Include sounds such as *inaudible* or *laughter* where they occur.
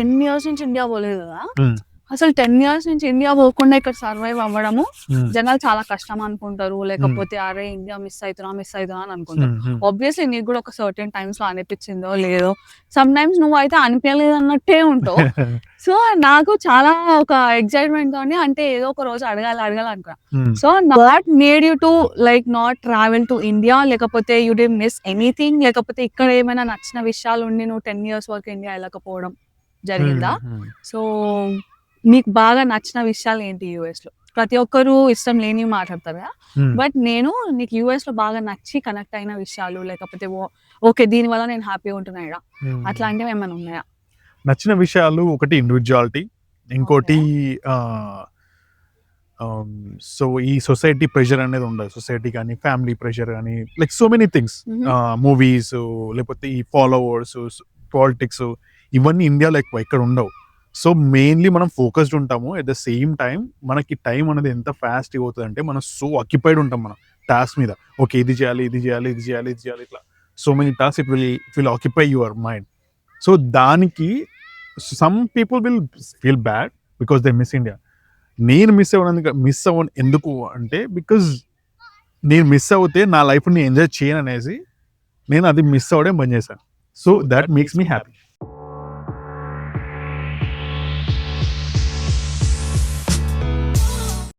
Ten years నుంచి India పోలేదు కదా. అసలు టెన్ ఇయర్స్ నుంచి ఇండియా పోకుండా ఇక్కడ సర్వైవ్ అవ్వడము. జనాలు చాలా కష్టం అనుకుంటారు. లేకపోతే అరే ఇండియా మిస్ అవుతున్నా మిస్ అవుతున్నా అని అనుకుంటారు. ఆబ్వియస్లీ నీకు కూడా ఒక సర్టెన్ టైమ్స్లో అనిపించిందో లేదో. సమ్ టైమ్స్ నువ్వు అయితే అనిపించలేదు అన్నట్టే ఉంటావు. *laughs* సో నాకు చాలా ఒక ఎక్సైట్మెంట్ తోని అంటే ఏదో ఒక రోజు అడగాలి అడగాలి అనుకున్నా. So not made you to like not travel to India లేకపోతే యూ డి మిస్ ఎనీథింగ్ లేకపోతే ఇక్కడ ఏమైనా నచ్చిన విషయాలు ఉండి నువ్వు టెన్ ఇయర్స్ వరకు ఇండియా వెళ్ళకపోవడం. జరిగిందా. సో నీకు బాగా నచ్చిన విషయాలు ఏంటి యూఎస్లో ప్రతి ఒక్కరు ఇష్టం లేని మాట్లాడతారు కదా. బట్ నేను నీకు యూఎస్లో బాగా నచ్చి కనెక్ట్ అయిన విషయాలు లేకపోతే ఓకే దీని వల్ల నేను హ్యాపీగా ఉంటున్నా ఈడ. Hmm. అట్లాంటివి ఏమైనా ఉన్నాయా నచ్చిన విషయాలు ఒకటి ఇండివిజువాలిటీ ఇంకోటి సో ఈ సొసైటీ ప్రెషర్ అనేది ఉండదు సొసైటీ కానీ ఫ్యామిలీ ప్రెషర్ కానీ like so many things. Movies లేకపోతే ఈ ఫాలోవర్స్ పాలిటిక్స్ ఇవన్నీ ఇండియాలో ఎక్కువ ఇక్కడ ఉండవు. సో మెయిన్లీ మనం ఫోకస్డ్ ఉంటాము. ఎట్ ద సేమ్ టైం మనకి టైం అనేది ఎంత ఫాస్ట్ అవుతుంది అంటే మనం సో అక్యుపైడ్ ఉంటాం మనం టాస్క్ మీద. ఓకే ఇది చేయాలి ఇది చేయాలి ఇది చేయాలి ఇది చేయాలి ఇట్లా. So many task it will it will occupy your mind so దానికి some people will feel bad because they miss India నేను మిస్ అవ్వడానికి మిస్ అవ్వ ఎందుకు అంటే బికాజ్ నేను మిస్ అవుతే నా లైఫ్ని ఎంజాయ్ చేయను అనేసి నేను అది మిస్ అవ్వడం బంద్ చేశాను so that makes me happy